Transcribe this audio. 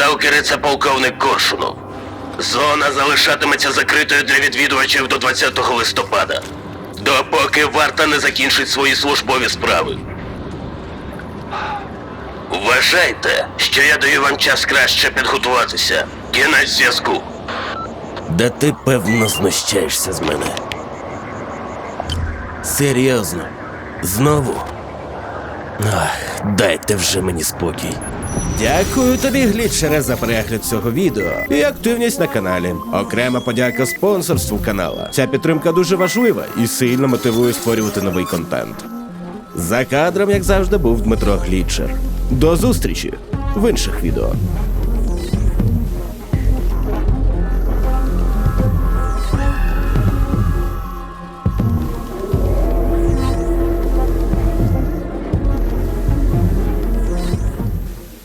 Сталкери це полковник Коршунов. Зона залишатиметься закритою для відвідувачів до 20 листопада. Допоки варта не закінчить свої службові справи. Вважайте, що я даю вам час краще підготуватися. Кінець зв'язку. Да ти певно знущаєшся з мене. Серйозно. Знову. Ах, дайте вже мені спокій. Дякую тобі, глітчере, за перегляд цього відео і активність на каналі. Окрема подяка спонсорству канала. Ця підтримка дуже важлива і сильно мотивує створювати новий контент. За кадром, як завжди, був Дмитро Глітчер. До зустрічі в інших відео.